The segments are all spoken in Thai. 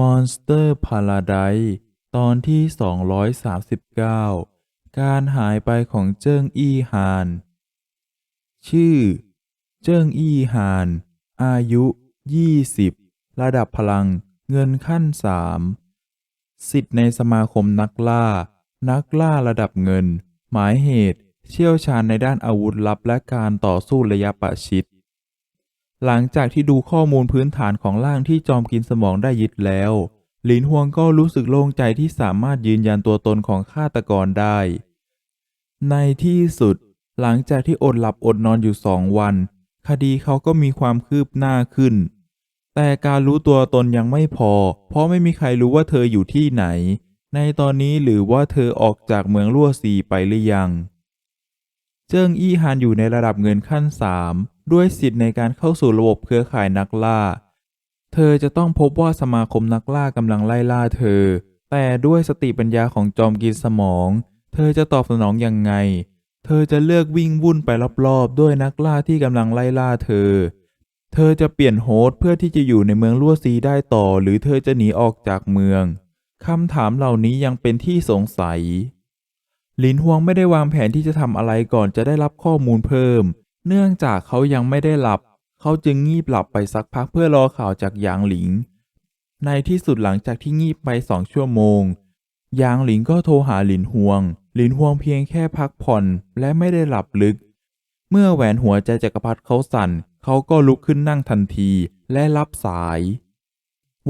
Monster Paradise ตอนที่ 239 การหายไปของเจิ้งอี้หาน ชื่อ เจิ้งอี้หาน อายุ 20 ระดับพลัง เงินขั้น 3 สิทธิ์ในสมาคมนักล่า นักล่าระดับเงิน หมายเหตุ เชี่ยวชาญในด้านอาวุธลับและการต่อสู้ระยะประชิด หลังจากที่ดูข้อมูลพื้นฐานของร่างที่จอมกินสมองได้ยึดแล้ว หลินฮวงก็รู้สึกโล่งใจที่สามารถยืนยันตัวตนของฆาตกรได้ ในที่สุด หลังจากที่อดหลับอดนอนอยู่สองวัน คดีเขาก็มีความคืบหน้าขึ้น แต่การรู้ตัวตนยังไม่พอ เพราะไม่มีใครรู้ว่าเธออยู่ที่ไหน ในตอนนี้หรือว่าเธอออกจากเมืองลั่วซีไปหรือยัง เจิ้งอี้ฮานอยู่ในระดับเงินขั้นสาม ด้วยสิทธิ์ในการเข้าสู่ระบบเครือข่ายนักล่า เธอจะต้องพบว่าสมาคมนักล่ากำลังไล่ล่าเธอ แต่ด้วยสติปัญญาของจอมกินสมอง เธอจะตอบสนองยังไง เธอจะเลือกวิ่งวุ่นไปรอบๆ ด้วยนักล่าที่กำลังไล่ล่าเธอ เธอจะเปลี่ยนโฮสต์เพื่อที่จะอยู่ในเมืองลั่วซีได้ต่อ หรือเธอจะหนีออกจากเมืองคำถามเหล่านี้ยังเป็นที่สงสัย หลินฮวงไม่ได้วางแผนที่จะทำอะไรก่อนจะได้รับข้อมูลเพิ่ม เนื่องจากเขายังไม่ได้หลับ เขาจึงงีบหลับไปสักพักเพื่อรอข่าวจากหยางหลิง ในที่สุดหลังจากที่งีบไปสองชั่วโมง หยางหลิงก็โทรหาหลินฮวง หลินฮวงเพียงแค่พักผ่อนและไม่ได้หลับลึก เมื่อแหวนหัวใจจักรพรรดิเขาสั่น เขาก็ลุกขึ้นนั่งทันทีและรับสาย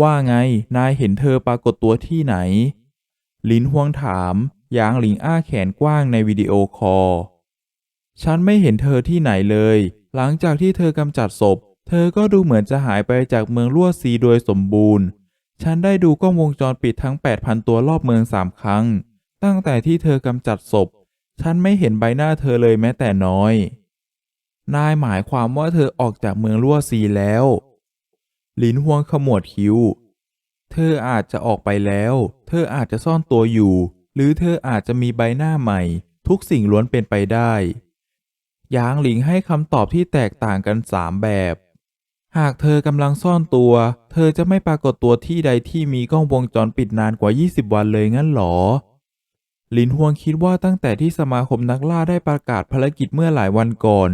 ว่าไง นายเห็นเธอปรากฏตัวที่ไหน หลินฮวงถาม หยางหลิงอ้าแขนกว้างในวิดีโอคอล ฉันไม่เห็นเธอที่ไหนเลย หลังจากที่เธอกำจัดศพ เธอก็ดูเหมือนจะหายไปจากเมืองลั่วซีโดยสมบูรณ์ ฉันได้ดูกล้องวงจรปิดทั้ง 8,000 ตัวรอบเมืองสามครั้ง ตั้งแต่ที่เธอกำจัดศพ ฉันไม่เห็นใบหน้าเธอเลยแม้แต่น้อย นายหมายความว่าเธอออกจากเมืองลั่วซีแล้ว หลินฮวงขมวดคิ้ว เธออาจจะออกไปแล้ว เธออาจจะซ่อนตัวอยู่ หรือเธออาจจะมีใบหน้าใหม่ ทุกสิ่งล้วนเป็นไปได้ หยางหลิงให้คำตอบที่แตกต่างกันสามแบบ หากเธอกำลังซ่อนตัว เธอจะไม่ปรากฏตัวที่ใดที่มีกล้องวงจรปิดนานกว่า 20 วันเลยงั้นหรอ หลินฮวงคิดว่าตั้งแต่ที่สมาคมนักล่าได้ประกาศภารกิจเมื่อหลายวันก่อน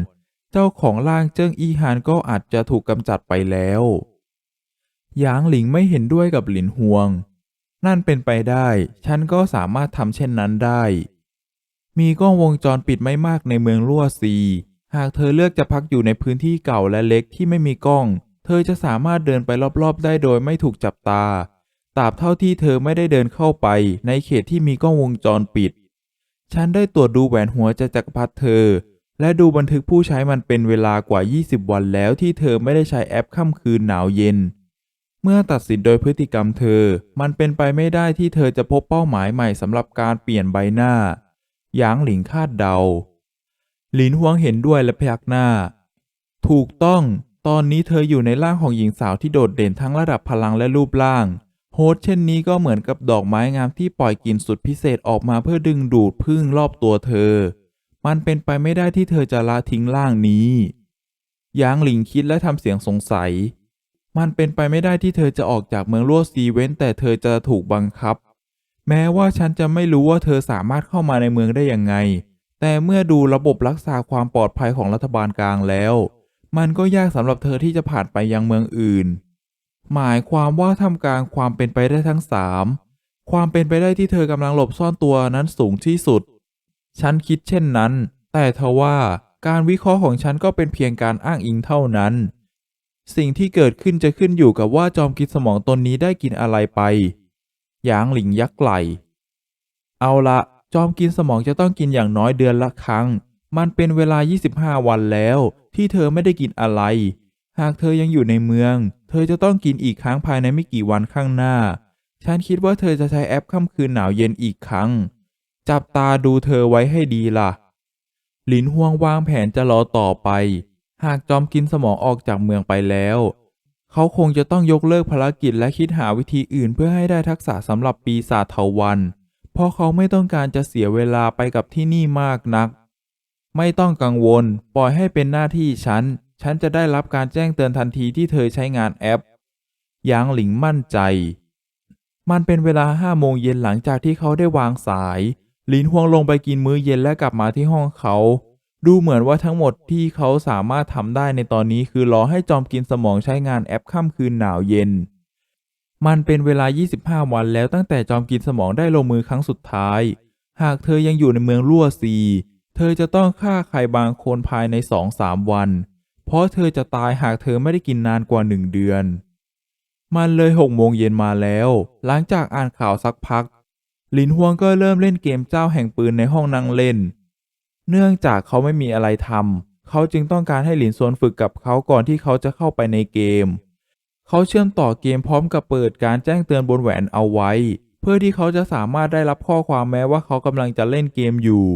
เจ้าของร่างเจิ้งอีฮานก็อาจจะถูกกำจัดไปแล้ว หยางหลิงไม่เห็นด้วยกับหลินฮวง นั่นเป็นไปได้ ฉันก็สามารถทำเช่นนั้นได้ มีกล้องวงจรปิดไม่มากในเมืองลั่วซี หากเธอเลือกจะพักอยู่ในพื้นที่เก่าและเล็กที่ไม่มีกล้อง เธอจะสามารถเดินไปรอบๆ ได้โดยไม่ถูกจับตา ตราบเท่าที่เธอไม่ได้เดินเข้าไปในเขตที่มีกล้องวงจรปิด ฉันได้ตรวจดูแหวนหัวใจจักรพรรดิเธอ และดูบันทึกผู้ใช้มันเป็นเวลากว่า 20 วันแล้วที่เธอไม่ได้ใช้แอปค่ำคืนหนาวเย็นเมื่อตัดสินโดยพฤติกรรมเธอ มันเป็นไปไม่ได้ที่เธอจะพบเป้าหมายใหม่สำหรับการเปลี่ยนใบหน้า หยางหลิงคาดเดา หลินฮวงเห็นด้วยและพยักหน้า ถูกต้อง ตอนนี้เธออยู่ในร่างของหญิงสาวที่โดดเด่นทั้งระดับพลังและรูปร่าง โฮสเช่นนี้ก็เหมือนกับดอกไม้งามที่ปล่อยกลิ่นสุดพิเศษออกมาเพื่อดึงดูดพึ่งรอบตัวเธอ มันเป็นไปไม่ได้ที่เธอจะละทิ้งร่างนี้หยางหลิงคิดและทำเสียงสงสัย มันเป็นไปไม่ได้ที่เธอจะออกจากเมืองลั่วซีเว้นแต่เธอจะถูกบังคับ แม้ว่าฉันจะไม่รู้ว่าเธอสามารถเข้ามาในเมืองได้ยังไง แต่เมื่อดูระบบรักษาความปลอดภัยของรัฐบาลกลางแล้ว มันก็ยากสำหรับเธอที่จะผ่านไปยังเมืองอื่น หมายความว่าทำกลางความเป็นไปได้ทั้งสามความเป็นไปได้ที่เธอกำลังหลบซ่อนตัวนั้นสูงที่สุด ฉันคิดเช่นนั้น แต่ทว่าการวิเคราะห์ของฉันก็เป็นเพียงการอ้างอิงเท่านั้น สิ่งที่เกิดขึ้นจะขึ้นอยู่กับว่าจอมกินสมองตนนี้ได้กินอะไรไป หยางหลิงยักไหล เอาละ จอมกินสมองจะต้องกินอย่างน้อยเดือนละครั้ง มันเป็นเวลา 25 วันแล้ว ที่เธอไม่ได้กินอะไร หากเธอยังอยู่ในเมือง เธอจะต้องกินอีกครั้งภายในไม่กี่วันข้างหน้า ฉันคิดว่าเธอจะใช้แอปค่ำคืนหนาวเย็นอีกครั้ง จับตาดูเธอไว้ให้ดีล่ะ หลินฮวงวางแผนจะรอต่อไป หากจอมกินสมองออกจากเมืองไปแล้ว เขาคงจะต้องยกเลิกภารกิจและคิดหาวิธีอื่นเพื่อให้ได้ทักษะสำหรับปีศาจเถาวันเพราะเขาไม่ต้องการจะเสียเวลาไปกับที่นี่มากนัก ไม่ต้องกังวล ปล่อยให้เป็นหน้าที่ฉัน ฉันจะได้รับการแจ้งเตือนทันทีที่เธอใช้งานแอปยางหลิงมั่นใจ มันเป็นเวลาห้าโมงเย็นหลังจากที่เขาได้วางสาย หลินฮวงลงไปกินมื้อเย็นและกลับมาที่ห้องเขา ดูเหมือนว่าทั้งหมดที่เขาสามารถทำได้ในตอนนี้คือรอให้จอมกินสมองใช้งานแอปค่ำคืนหนาวเย็น มันเป็นเวลา 25 วันแล้วตั้งแต่จอมกินสมองได้ลงมือครั้งสุดท้าย หากเธอยังอยู่ในเมืองลั่วซี เธอจะต้องฆ่าใครบางคนภายใน 2-3 วัน เพราะเธอจะตายหากเธอไม่ได้กินนานกว่าหนึ่งเดือน มันเลยหกโมงเย็นมาแล้ว หลังจากอ่านข่าวสักพักหลินฮวงก็เริ่มเล่นเกมเจ้าแห่งปืนในห้องนั่งเล่น เนื่องจากเขาไม่มีอะไรทำเขาจึงต้องการให้หลินซวนฝึกกับเขาก่อนที่เขาจะเข้าไปในเกม เขาเชื่อมต่อเกมพร้อมกับเปิดการแจ้งเตือนบนแหวนเอาไว้ เพื่อที่เขาจะสามารถได้รับข้อความแม้ว่าเขากำลังจะเล่นเกมอยู่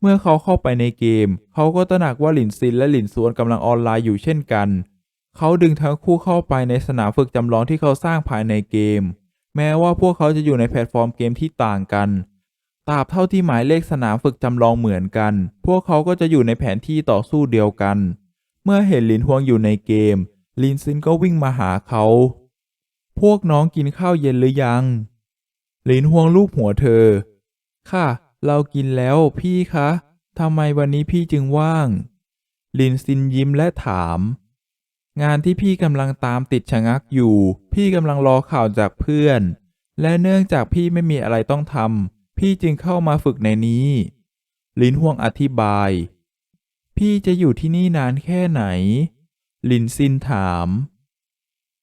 เมื่อเขาเข้าไปในเกม เขาก็ตระหนักว่าหลินซินและหลินซวนกำลังออนไลน์อยู่เช่นกัน เขาดึงทั้งคู่เข้าไปในสนามฝึกจำลองที่เขาสร้างภายในเกม แม้ว่าพวกเขาจะอยู่ในแพลตฟอร์มเกมที่ต่างกัน ตราบเท่าที่หมายเลขสนามฝึกจำลองเหมือนกัน พวกเขาก็จะอยู่ในแผนที่ต่อสู้เดียวกัน เมื่อเห็นลินฮวงอยู่ในเกม ลินซินก็วิ่งมาหาเขา พวกน้องกินข้าวเย็นหรือยัง ลินฮวงลูบหัวเธอ ค่ะ เรากินแล้วพี่คะทำไมวันนี้พี่จึงว่าง ลินซินยิ้มและถาม งานที่พี่กำลังตามติดชะงักอยู่ พี่กำลังรอข่าวจากเพื่อน และเนื่องจากพี่ไม่มีอะไรต้องทำ พี่จึงเข้ามาฝึกในนี้ ลินห่วงอธิบาย พี่จะอยู่ที่นี่นานแค่ไหน ลินซินถาม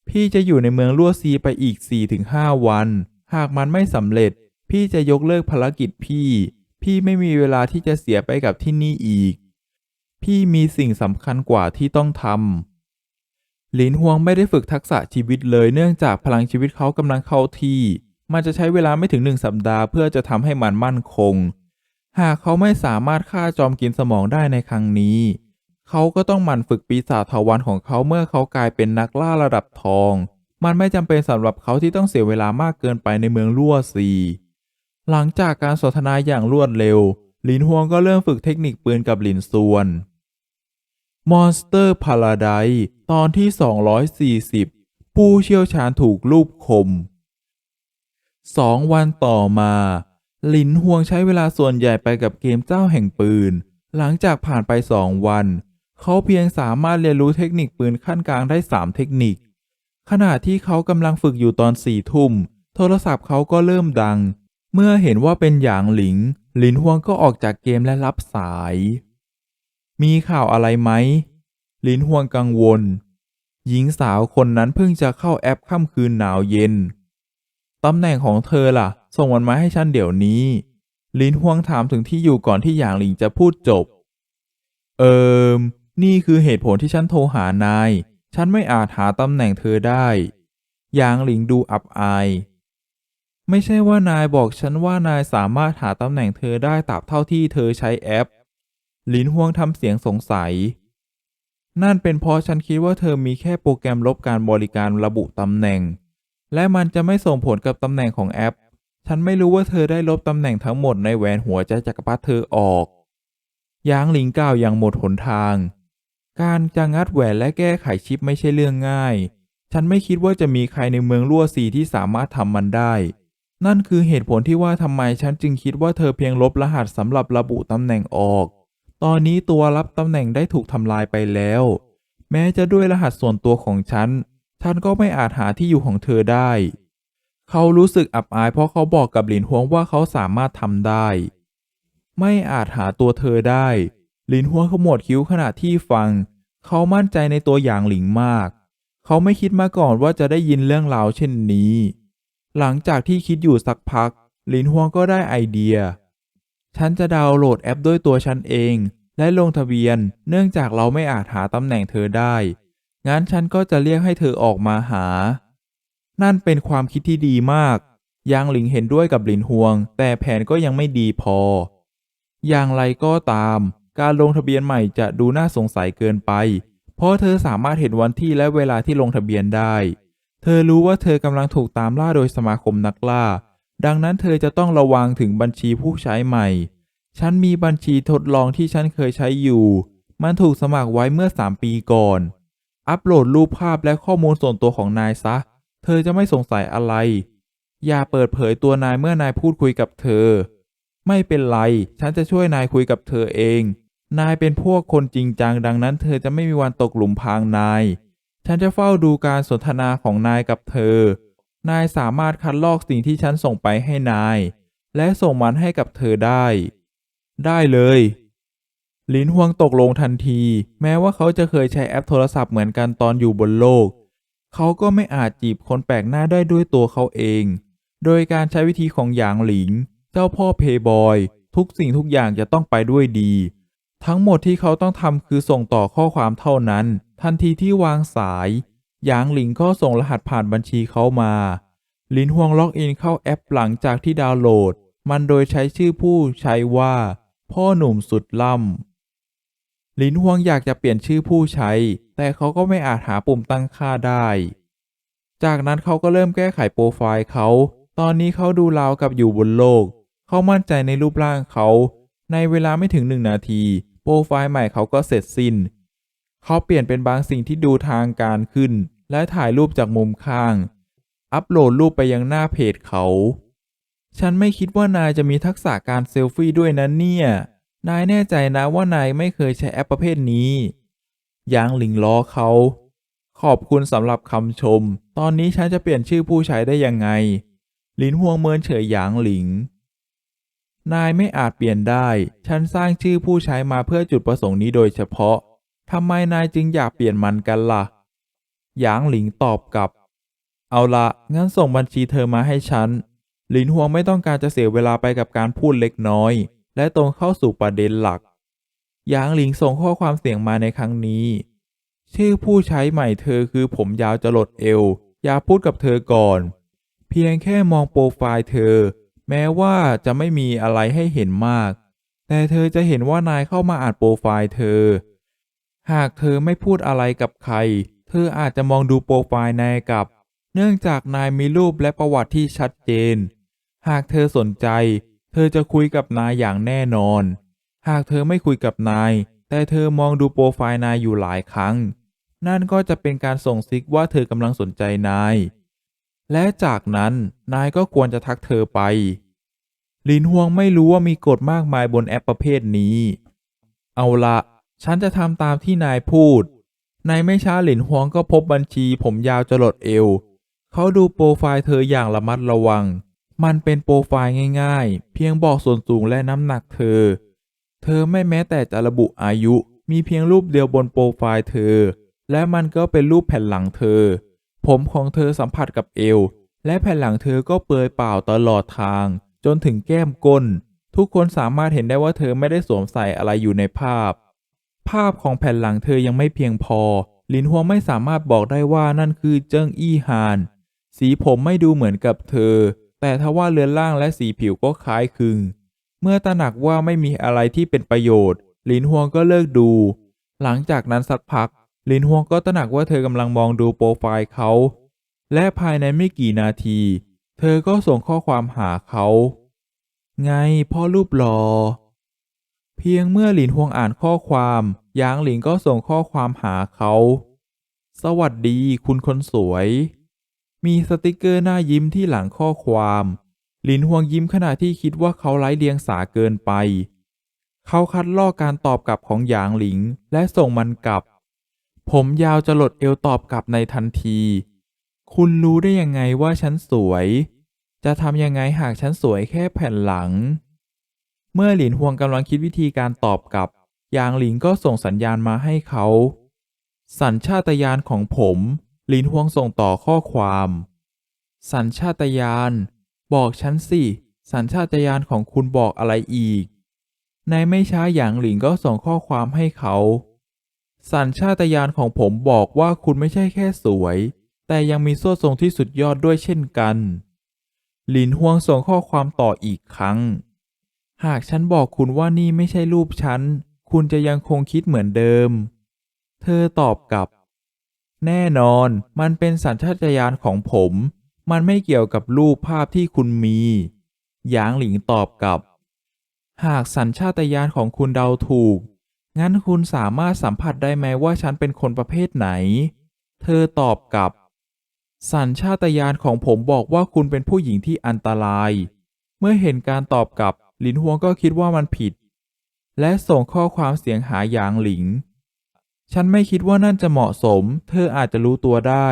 พี่จะอยู่ในเมืองลั่วซีไปอีก 4-5 วัน หากมันไม่สำเร็จ พี่จะยกเลิกภารกิจพี่ พี่ไม่มีเวลาที่จะเสียไปกับที่นี่อีก พี่มีสิ่งสำคัญกว่าที่ต้องทำลินฮวงไม่ได้ฝึกทักษะชีวิตเลยเนื่องจากพลังชีวิตเขากำลังเข้าที่ มันจะใช้เวลาไม่ถึงหนึ่งสัปดาห์เพื่อจะทำให้มันมั่นคง หากเขาไม่สามารถฆ่าจอมกินสมองได้ในครั้งนี้ เขาก็ต้องหมั่นฝึกปีศาจเถาวันของเขาเมื่อเขากลายเป็นนักล่าระดับทอง มันไม่จำเป็นสำหรับเขาที่ต้องเสียเวลามากเกินไปในเมืองลั่วซีหลังจากการสนทนาอย่างรวดเร็ว หลินฮวงก็เริ่มฝึกเทคนิคปืนกับหลินซวน Monster Paradise ตอนที่ 240 ผู้เชี่ยวชาญถูกลูบคม สองวันต่อมา หลินฮวงใช้เวลาส่วนใหญ่ไปกับเกมเจ้าแห่งปืน หลังจากผ่านไปสองวัน เขาเพียงสามารถเรียนรู้เทคนิคปืนขั้นกลางได้สามเทคนิค ขณะที่เขากำลังฝึกอยู่ตอนสี่ทุ่ม โทรศัพท์เขาก็เริ่มดัง เมื่อเห็นว่าเป็นหยางหลิง หลินฮวงก็ออกจากเกมและรับสาย มีข่าวอะไรไหมหลินฮวงกังวล หญิงสาวคนนั้นเพิ่งจะเข้าแอปค่ำคืนหนาวเย็น ตำแหน่งของเธอล่ะ ส่งมันมาให้ฉันเดี๋ยวนี้ ลินฮวงถามถึงที่อยู่ก่อนที่หยางหลิงจะพูดจบ เอิมนี่คือเหตุผลที่ฉันโทรหานาย ฉันไม่อาจหาตำแหน่งเธอได้ หยางหลิงดูอับอาย ไม่ใช่ว่านายบอกฉันว่านายสามารถหาตำแหน่งเธอได้ตราบเท่าที่เธอใช้แอป ลินฮวงทำเสียงสงสัย นั่นเป็นเพราะฉันคิดว่าเธอมีแค่โปรแกรมลบการบริการระบุตำแหน่ง และมันจะไม่ส่งผลกับตำแหน่งของแอป ฉันไม่รู้ว่าเธอได้ลบตำแหน่งทั้งหมดในแหวนหัวใจจักรพรรดิเธอออกยางหลิงกล่าวอย่างหมดหนทาง การจะงัดแหวนและแก้ไขชิปไม่ใช่เรื่องง่าย ฉันไม่คิดว่าจะมีใครในเมืองลั่วซีที่สามารถทำมันได้ นั่นคือเหตุผลที่ว่าทำไมฉันจึงคิดว่าเธอเพียงลบรหัสสำหรับระบุตำแหน่งออก ตอนนี้ตัวรับตำแหน่งได้ถูกทำลายไปแล้ว แม้จะด้วยรหัสส่วนตัวของฉัน ฉันก็ไม่อาจหาที่อยู่ของเธอได้ เขารู้สึกอับอายเพราะเขาบอกกับหลินฮวงว่าเขาสามารถทำได้ ไม่อาจหาตัวเธอได้ หลินฮวงขมวดคิ้วขณะที่ฟัง เขามั่นใจในตัวอย่างหลิงมาก เขาไม่คิดมาก่อนว่าจะได้ยินเรื่องราวเช่นนี้ หลังจากที่คิดอยู่สักพัก หลินฮวงก็ได้ไอเดีย ฉันจะดาวน์โหลดแอปด้วยตัวฉันเอง และลงทะเบียน เนื่องจากเราไม่อาจหาตำแหน่งเธอได้ งั้นฉันก็จะเรียกให้เธอออกมาหา นั่นเป็นความคิดที่ดีมาก ยางหลิงเห็นด้วยกับหลินฮวง แต่แผนก็ยังไม่ดีพอ อย่างไรก็ตาม การลงทะเบียนใหม่จะดูน่าสงสัยเกินไป เพราะเธอสามารถเห็นวันที่และเวลาที่ลงทะเบียนได้ เธอรู้ว่าเธอกำลังถูกตามล่าโดยสมาคมนักล่า ดังนั้นเธอจะต้องระวังถึงบัญชีผู้ใช้ใหม่ ฉันมีบัญชีทดลองที่ฉันเคยใช้อยู่ มันถูกสมัครไว้เมื่อ 3 ปีก่อน อัปโหลดรูปภาพและข้อมูลส่วนตัวของนายซะ เธอจะไม่สงสัยอะไร อย่าเปิดเผยตัวนายเมื่อนายพูดคุยกับเธอ ไม่เป็นไร ฉันจะช่วยนายคุยกับเธอเอง นายเป็นพวกคนจริงจังดังนั้น เธอจะไม่มีวันตกหลุมพรางนาย ฉันจะเฝ้าดูการสนทนาของนายกับเธอ นายสามารถคัดลอกสิ่งที่ฉันส่งไปให้นาย และส่งมันให้กับเธอได้ ได้เลย ลินฮวงตกลงทันที แม้ว่าเขาจะเคยใช้แอปโทรศัพท์เหมือนกันตอนอยู่บนโลก เขาก็ไม่อาจจีบคนแปลกหน้าได้ด้วยตัวเขาเอง โดยการใช้วิธีของหยางหลิง เจ้าพ่อเพย์บอย ทุกสิ่งทุกอย่างจะต้องไปด้วยดี ทั้งหมดที่เขาต้องทำคือส่งต่อข้อความเท่านั้น ทันทีที่วางสาย หยางหลิงก็ส่งรหัสผ่านบัญชีเขามาหลินฮวงล็อกอินเข้าแอปหลังจากที่ดาวน์โหลด มันโดยใช้ชื่อผู้ใช้ว่า พ่อหนุ่มสุดล่ำ ลินฮวงอยากจะเปลี่ยนชื่อผู้ใช้ แต่เขาก็ไม่อาจหาปุ่มตั้งค่าได้ จากนั้นเขาก็เริ่มแก้ไขโปรไฟล์เขา ตอนนี้เขาดูราวกับอยู่บนโลก เขามั่นใจในรูปร่างเขา ในเวลาไม่ถึงหนึ่งนาที โปรไฟล์ใหม่เขาก็เสร็จสิ้น เขาเปลี่ยนเป็นบางสิ่งที่ดูทางการขึ้น และถ่ายรูปจากมุมข้าง อัปโหลดรูปไปยังหน้าเพจเขา ฉันไม่คิดว่านายจะมีทักษะการเซลฟี่ด้วยนะเนี่ย นายแน่ใจนะว่านายไม่เคยใช้แอปประเภทนี้หยางหลิงล้อเขา ขอบคุณสำหรับคำชม ตอนนี้ฉันจะเปลี่ยนชื่อผู้ใช้ได้ยังไง หลินฮวงเมินเฉยหยางหลิง นายไม่อาจเปลี่ยนได้ ฉันสร้างชื่อผู้ใช้มาเพื่อจุดประสงค์นี้โดยเฉพาะทำไมนายจึงอยากเปลี่ยนมันกันล่ะ หยางหลิงตอบกลับ เอาละงั้นส่งบัญชีเธอมาให้ฉัน หลินฮวงไม่ต้องการจะเสียเวลาไปกับการพูดเล็กน้อย และตรงเข้าสู่ประเด็นหลัก หยางหลิงส่งข้อความเสียงมาในครั้งนี้ ชื่อผู้ใช้ใหม่เธอคือผมยาวจะหลดเอว อย่าพูดกับเธอก่อน เพียงแค่มองโปรไฟล์เธอ แม้ว่าจะไม่มีอะไรให้เห็นมาก แต่เธอจะเห็นว่านายเข้ามาอ่านโปรไฟล์เธอ หากเธอไม่พูดอะไรกับใคร เธออาจจะมองดูโปรไฟล์นายกับ เนื่องจากนายมีรูปและประวัติที่ชัดเจน หากเธอสนใจ ธอจะคุยกับนายอย่างแน่นอน หากเธอไม่คุยกับนาย แต่เธอมองดูโปรไฟล์นายอยู่หลายครั้ง นั่นก็จะเป็นการส่งซิกว่าเธอกำลังสนใจนาย และจากนั้นนายก็ควรจะทักเธอไป ลินฮวงไม่รู้ว่ามีกฎมากมายบนแอปประเภทนี้ เอาละฉันจะทำตามที่นายพูด ในไม่ช้าหลินฮวงก็พบบัญชีผมยาวจรดเอว เขาดูโปรไฟล์เธออย่างระมัดระวัง มันเป็นโปรไฟล์ง่ายๆ เพียงบอกส่วนสูงและน้ำหนักเธอ เธอไม่แม้แต่จะระบุอายุ มีเพียงรูปเดียวบนโปรไฟล์เธอ และมันก็เป็นรูปแผ่นหลังเธอ ผมของเธอสัมผัสกับเอว และแผ่นหลังเธอก็เปลือยเปล่าตลอดทาง จนถึงแก้มก้น ทุกคนสามารถเห็นได้ว่าเธอไม่ได้สวมใส่อะไรอยู่ในภาพ ภาพของแผ่นหลังเธอยังไม่เพียงพอ ลินฮัวไม่สามารถบอกได้ว่านั่นคือเจิ้งอี้ฮาน สีผมไม่ดูเหมือนกับเธอ แต่ทว่าเรือนร่างและสีผิวก็คล้ายคลึง เมื่อตระหนักว่าไม่มีอะไรที่เป็นประโยชน์ ลินฮวงก็เลิกดู หลังจากนั้นสักพัก ลินฮวงก็ตระหนักว่าเธอกำลังมองดูโปรไฟล์เขา และภายในไม่กี่นาที เธอก็ส่งข้อความหาเขา ไงพ่อรูปหลอ่อเพียงเมื่อหลินฮวงอ่านข้อความยางหลิงก็ส่งข้อความหาเขา สวัสดีคุณคนสวย มีสติกเกอร์หน้ายิ้มที่หลังข้อความหลินฮวงยิ้มขณะที่คิดว่าเขาไร้เดียงสาเกินไป เขาคัดลอกการตอบกลับของหยางหลิงและส่งมันกลับ ผมยาวจะหลดเอวตอบกลับในทันที คุณรู้ได้ยังไงว่าฉันสวย จะทำยังไงหากฉันสวยแค่แผ่นหลัง เมื่อหลินฮวงกำลังคิดวิธีการตอบกลับหยางหลิงก็ส่งสัญญาณมาให้เขา สัญชาตญาณของผม หลินฮวงส่งต่อข้อความ สัญชาตญาณ บอกฉันสิ สัญชาตญาณของคุณบอกอะไรอีก ในไม่ช้าหยางหลิงก็ส่งข้อความให้เขา สัญชาตญาณของผมบอกว่าคุณไม่ใช่แค่สวย แต่ยังมีโซ่ทรงที่สุดยอดด้วยเช่นกัน หลินฮวงส่งข้อความต่ออีกครั้ง หากฉันบอกคุณว่านี่ไม่ใช่รูปฉัน คุณจะยังคงคิดเหมือนเดิม เธอตอบกลับ แน่นอนมันเป็นสัญชาตญาณของผม มันไม่เกี่ยวกับรูปภาพที่คุณมีหยางหลิงตอบกลับ หากสัญชาตญาณของคุณเดาถูก งั้นคุณสามารถสัมผัสได้ไหมว่าฉันเป็นคนประเภทไหน เธอตอบกลับ สัญชาตญาณของผมบอกว่าคุณเป็นผู้หญิงที่อันตราย เมื่อเห็นการตอบกลับ หลินฮวงก็คิดว่ามันผิด และส่งข้อความเสียงหาหยางหลิง ฉันไม่คิดว่านั่นจะเหมาะสม เธออาจจะรู้ตัวได้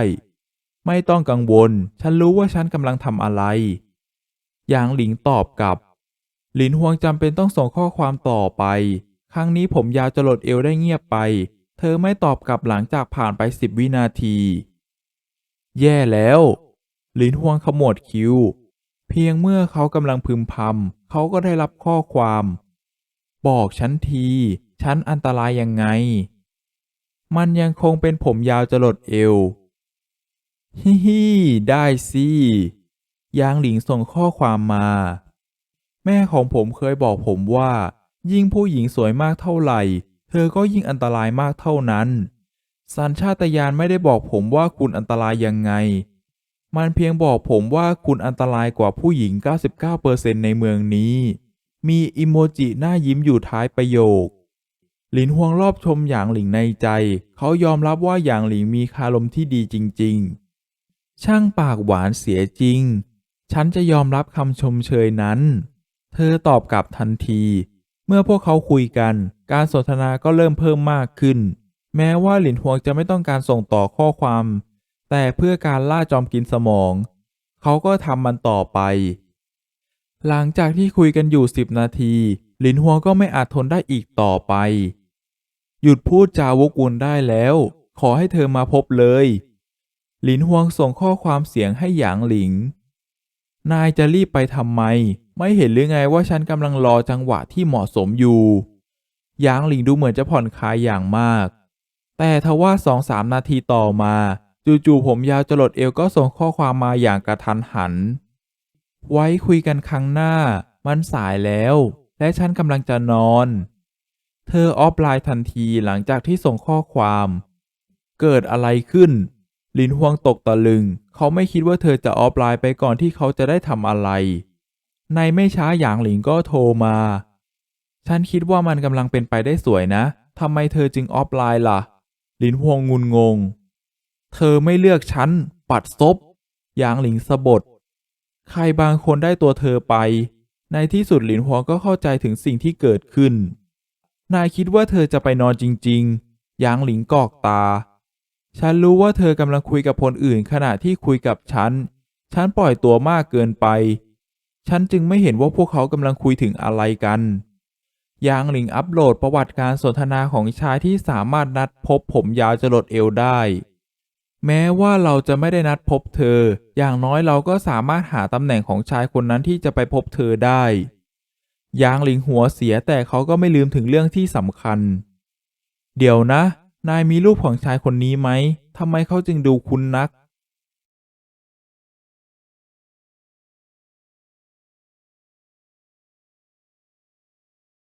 ไม่ต้องกังวล ฉันรู้ว่าฉันกำลังทำอะไร หยางหลิงตอบกลับ หลินฮวงจำเป็นต้องส่งข้อความต่อไป ครั้งนี้ผมยาวจะหลดเอวได้เงียบไป เธอไม่ตอบกลับหลังจากผ่านไปสิบวินาที แย่แล้ว หลินฮวงขมวดคิ้ว เพียงเมื่อเขากำลังพึมพำเขาก็ได้รับข้อความ บอกฉันที ฉันอันตรายยังไง มันยังคงเป็นผมยาวจะหลดเอว ฮิฮิได้สิยางหลิงส่งข้อความมา แม่ของผมเคยบอกผมว่า ยิ่งผู้หญิงสวยมากเท่าไหร่ เธอก็ยิ่งอันตรายมากเท่านั้น สัญชาตญาณไม่ได้บอกผมว่าคุณอันตรายยังไง มันเพียงบอกผมว่าคุณอันตรายกว่าผู้หญิง 99%ในเมืองนี้ มีอิโมจิหน้ายิ้มอยู่ท้ายประโยค หลินฮวงรอบชมหยางหลิงในใจ เขายอมรับว่าหยางหลิงมีคารมที่ดีจริง ๆ ช่างปากหวานเสียจริง ฉันจะยอมรับคำชมเชยนั้น เธอตอบกลับทันที เมื่อพวกเขาคุยกัน การสนทนาก็เริ่มเพิ่มมากขึ้น แม้ว่าหลินฮวงจะไม่ต้องการส่งต่อข้อความ แต่เพื่อการล่าจอมกินสมอง เขาก็ทำมันต่อไป หลังจากที่คุยกันอยู่สิบนาที หลินฮวงก็ไม่อาจทนได้อีกต่อไป หยุดพูดจาวกวนได้แล้ว ขอให้เธอมาพบเลย หลินฮวงส่งข้อความเสียงให้หยางหลิง นายจะรีบไปทำไม ไม่เห็นหรือไงว่าฉันกำลังรอจังหวะที่เหมาะสมอยู่ หยางหลิงดูเหมือนจะผ่อนคลายอย่างมาก แต่ทว่าสองสามนาทีต่อมาจู่ๆผมยาวจรดเอวก็ส่งข้อความมาอย่างกระทันหัน ไว้คุยกันครั้งหน้า มันสายแล้ว และฉันกำลังจะนอน เธอออฟไลน์ทันทีหลังจากที่ส่งข้อความ เกิดอะไรขึ้น ลินฮวงตกตะลึง เขาไม่คิดว่าเธอจะออฟไลน์ไปก่อนที่เขาจะได้ทำอะไร ในไม่ช้าหยางหลิงก็โทรมา ฉันคิดว่ามันกำลังเป็นไปได้สวยนะทำไมเธอจึงออฟไลน์ล่ะ ลินฮวงงุนงง เธอไม่เลือกฉัน ปัดซบหยางหลิงสะบดใครบางคนได้ตัวเธอไป ในที่สุดหลินฮวงก็เข้าใจถึงสิ่งที่เกิดขึ้น นายคิดว่าเธอจะไปนอนจริงๆยางหลิงกอกตา ฉันรู้ว่าเธอกำลังคุยกับคนอื่นขณะที่คุยกับฉัน ฉันปล่อยตัวมากเกินไป ฉันจึงไม่เห็นว่าพวกเขากำลังคุยถึงอะไรกันยางหลิงอัปโหลดประวัติการสนทนาของชายที่สามารถนัดพบผมยาวจรดเอวได้ แม้ว่าเราจะไม่ได้นัดพบเธอ อย่างน้อยเราก็สามารถหาตำแหน่งของชายคนนั้นที่จะไปพบเธอได้ ยางหลิงหัวเสียแต่เขาก็ไม่ลืมถึงเรื่องที่สำคัญ เดี๋ยวนะ นายมีรูปของชายคนนี้ไหมทำไมเขาจึงดูคุ้นนัก